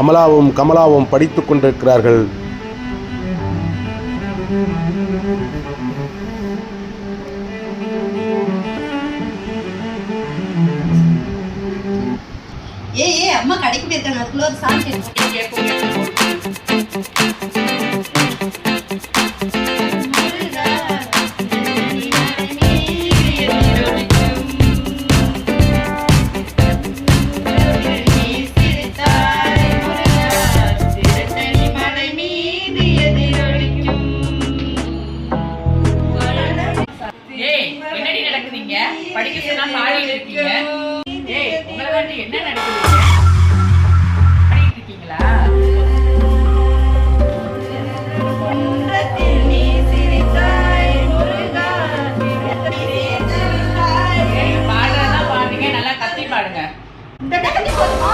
அமலாவும் கமலாவும் படித்துக் கொண்டிருக்கிறார்கள். ஏ ஏ அம்மா கடைக்கு போயிருக்காங்க. அதுக்குள்ள ஒரு சாப்பிட்டு ஏய் என்னடி நடக்குதுங்க? படிக்க சொன்னா பாடிட்டு இருக்கீங்க ஏய் உங்களை தாண்டி என்ன நடக்குதுங்க பாடிட்டு இருக்கீங்களா ஏய் பாடுறதா பாடுங்க. நல்லா கத்தி பாடுங்க. இந்த கட்டி போதுமா?